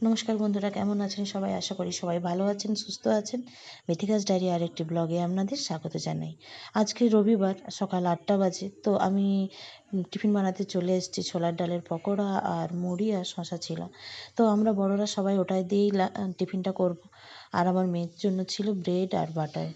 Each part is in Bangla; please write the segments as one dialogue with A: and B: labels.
A: নমস্কার বন্ধুরা, কেমন আছেন সবাই? আশা করি সবাই ভালো আছেন, সুস্থ আছেন। মেথিকাস ডায়েরি আর একটি ব্লগে আপনাদের স্বাগত জানাই। আজকে রবিবার, সকাল আটটা বাজে, তো আমি টিফিন বানাতে চলে এসেছি, ছোলার ডালের পকোড়া আর মুড়ি আর শশা ছিল। তো আমরা বড়রা সবাই ওটাই দিয়েই টিফিনটা করব। আর আমার মেয়ের জন্য ছিল ব্রেড আর বাটার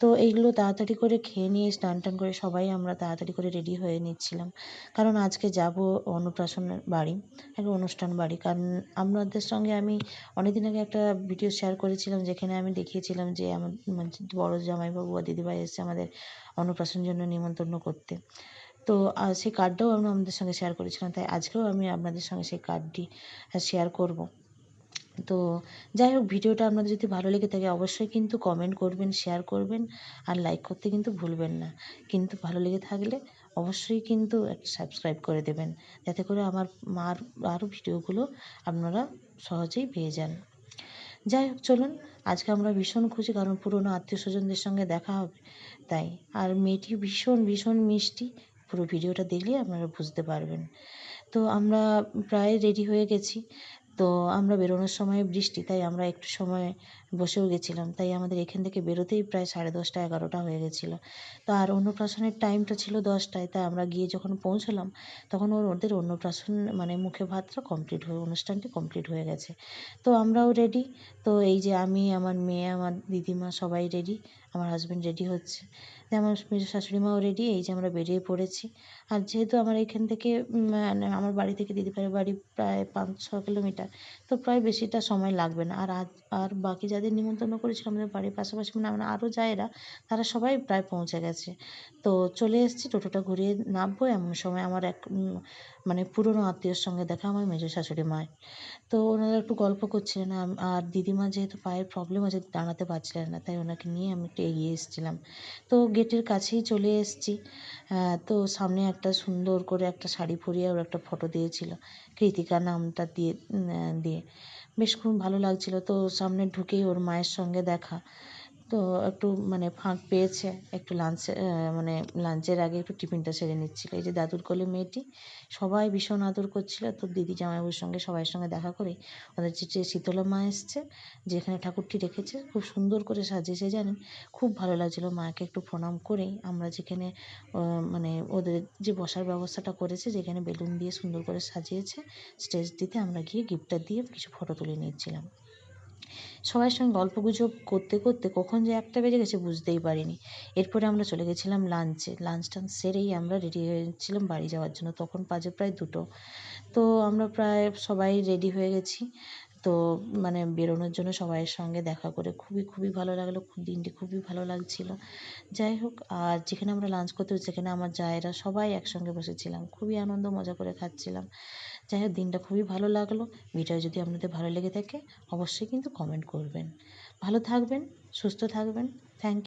A: তো এইগুলো তাড়াতাড়ি করে খেয়ে নিয়ে স্নান টান করে সবাই আমরা তাড়াতাড়ি করে রেডি হয়ে নিচ্ছিলাম। কারণ আজকে যাব অন্নপ্রাশনের বাড়ি একটা অনুষ্ঠান বাড়ি। কারণ আপনাদের সঙ্গে আমি অনেক দিন আগে একটা ভিডিও শেয়ার করেছিলাম যেখানে আমি দেখিয়েছিলাম যে আমার মানে বড় জামাইবাবু বা দিদিভাই এসে আমাদের অন্নপ্রাশনের জন্য নিমন্ত্রণ করতে। তো সেই কার্ডটাও আমি আপনাদের সঙ্গে শেয়ার করেছিলাম। তাই আজকেও আমি আপনাদের সঙ্গে সেই কার্ডটি শেয়ার করব। তো যাই হোক, ভিডিওটা আপনাদের যদি ভালো লেগে থাকে, অবশ্যই কিন্তু কমেন্ট করবেন শেয়ার করবেন, আর লাইক করতে কিন্তু ভুলবেন না। কিন্তু ভালো লেগে থাকলে অবশ্যই কিন্তু একটা সাবস্ক্রাইব করে দেবেন। যাতে করে আমার মার আরও ভিডিওগুলো আপনারা সহজেই পেয়ে যান। যাই হোক, চলুন, আজকে আমরা ভীষণ খুশি, কারণ পুরনো আত্মীয় স্বজনদের সঙ্গে দেখা হবে। তাই, আর মেয়েটি ভীষণ ভীষণ মিষ্টি। পুরো ভিডিওটা দেখলে আপনারা বুঝতে পারবেন। তো আমরা প্রায় রেডি হয়ে গেছি। তো আমরা বেরোনোর সময় বৃষ্টি, তাই আমরা একটু সময় বসেও গেছিলাম। তাই আমাদের এখান থেকে বেরোতেই প্রায় সাড়ে দশটা, এগারোটা হয়ে গেছিল। তো আর অন্নপ্রাশনের টাইমটা ছিল দশটায়, তাই আমরা গিয়ে যখন পৌঁছলাম, তখন ওর, ওদের অন্নপ্রাশন মানে মুখে ভাতটা কমপ্লিট হয়ে, অনুষ্ঠানটি কমপ্লিট হয়ে গেছে। তো আমরাও রেডি তো এই যে আমি, আমার মেয়ে, আমার দিদিমা সবাই রেডি আমার হাজব্যান্ড রেডি হচ্ছে। আমার শাশুড়ি মাও রেডি এই যে আমরা বেরিয়ে পড়েছি। আর যেহেতু আমার এখান থেকে মানে আমার বাড়ি থেকে দিদিভাইয়ের বাড়ি প্রায় পাঁচ ছ কিলোমিটার তো প্রায় বেশিটা সময় লাগবে না। আর আজ, আর বাকি যাদের নিমন্ত্রণ করেছিলাম আমাদের বাড়ির পাশাপাশি মানে আমরা আরও যায়েরা তারা সবাই প্রায় পৌঁছে গেছে। তো চলে এসেছি, টোটোটা ঘুরিয়ে নামবো এমন সময় আমার এক মানে পুরনো আত্মীয়র সঙ্গে দেখা আমার মেজো শাশুড়ি মায়ের। তো ওনারা একটু গল্প করছিলেন আর দিদিমা যেহেতু পায়ের প্রবলেম আছে, দাঁড়াতে পারছিলেন না, তাই ওনাকে নিয়ে আমি একটু এগিয়ে এসেছিলাম। তো গেটের কাছেই চলে এসেছি। তো সামনে একটা সুন্দর করে একটা শাড়ি পরিয়ে ওর একটা ফটো দিয়েছিল। কৃতিকা নামটা দিয়ে দিয়ে। বেশ খুব ভালো লাগছিল। তো সামনে ঢুকেই ওর মায়ের সঙ্গে দেখা। তো একটু মানে ফাঁক পেয়েছে, একটু লাঞ্চে মানে লাঞ্চের আগে একটু টিফিনটা সেরে নিচ্ছিল। এই যে দাদুর কোলে মেয়েটি, সবাই ভীষণ আদর করছিল। তো দিদি জামাইবাবুর সঙ্গে সবাইয়ের সঙ্গে দেখা করে ওদের যে শীতলা মা এসছে, যেখানে ঠাকুরটি রেখেছে, খুব সুন্দর করে সাজিয়েছে, জানেন? খুব ভালো লাগছিল মাকে একটু প্রণাম করেই। আমরা যেখানে মানে ওদের যে বসার ব্যবস্থাটা করেছে, যেখানে বেলুন দিয়ে সুন্দর করে সাজিয়েছে স্টেজ দিতে আমরা গিয়ে গিফটটা দিয়ে কিছু ফটো তুলে নিচ্ছিলাম সবার সঙ্গে গল্প গুজব করতে করতে কখন যে একটা বেজে গেছে বুঝতেই পারিনি। এরপরে আমরা চলে গেছিলাম লাঞ্চে লাঞ্চ টাঞ্চ সেরেই আমরা রেডি হয়েছিলাম বাড়ি যাওয়ার জন্য। তখন বাজে প্রায় দুটো। তো আমরা প্রায় সবাই রেডি হয়ে গেছি। তো মানে বেরোনোর জন্য সবাইয়ের সঙ্গে দেখা করে খুবই খুবই ভালো লাগল। দিনটি খুবই ভালো লাগছিল। যাই হোক, আর যেখানে আমরা লাঞ্চ করতে সেখানে আমার জায়েরা সবাই একসঙ্গে বসেছিলাম। খুবই আনন্দ, মজা করে খাচ্ছিলাম। যাই হোক, দিনটা খুবই ভালো লাগল। ভিডিও যদি আপনাদের ভালো লেগে থাকে, অবশ্যই কিন্তু কমেন্ট করবেন। ভালো থাকবেন, সুস্থ থাকবেন। থ্যাংক